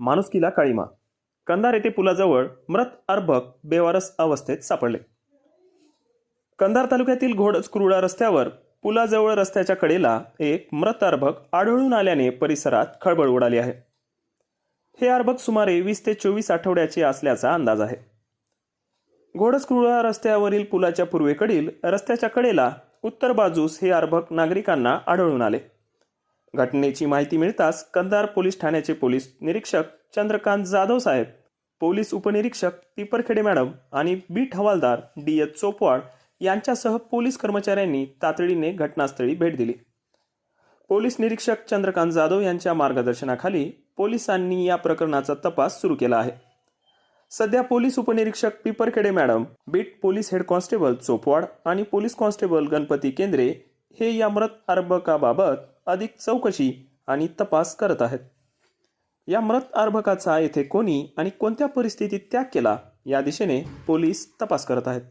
माणुसकीला काळीमा. कंधार येथे पुलाजवळ मृत अर्भक बेवारस अवस्थेत सापडले. कंधार तालुक्यातील घोडज क्रुडा रस्त्यावर पुलाजवळ रस्त्याच्या कडेला एक मृत अर्भक आढळून आल्याने परिसरात खळबळ उडाली आहे. हे अर्भक सुमारे वीस ते चोवीस आठवड्याचे असल्याचा अंदाज आहे. घोडज कुरुळा रस्त्यावरील पुलाच्या पूर्वेकडील रस्त्याच्या कडेला उत्तर बाजूस हे अर्भक नागरिकांना आढळून आले. घटनेची माहिती मिळताच कंदार पोलीस ठाण्याचे पोलीस निरीक्षक चंद्रकांत जाधव साहेब पोलीस उपनिरीक्षक पिपरखेडे मॅडम आणि बीट हवालदार डी एच चोपवाड यांच्यासह पोलीस कर्मचाऱ्यांनी तातडीने घटनास्थळी भेट दिली. पोलीस निरीक्षक चंद्रकांत जाधव यांच्या मार्गदर्शनाखाली पोलिसांनी या प्रकरणाचा तपास सुरू केला आहे. सध्या पोलीस उपनिरीक्षक Piparkhede madam beat police head constable Chopwad आणि पोलीस कॉन्स्टेबल गणपती केंद्रे हे या मृत अर्भकाबाबत अधिक चौकशी आणि तपास करत आहेत. या मृत अर्भकाचा येथे कोणी आणि कोणत्या परिस्थितीत त्याग केला या दिशेने पोलीस तपास करत आहेत.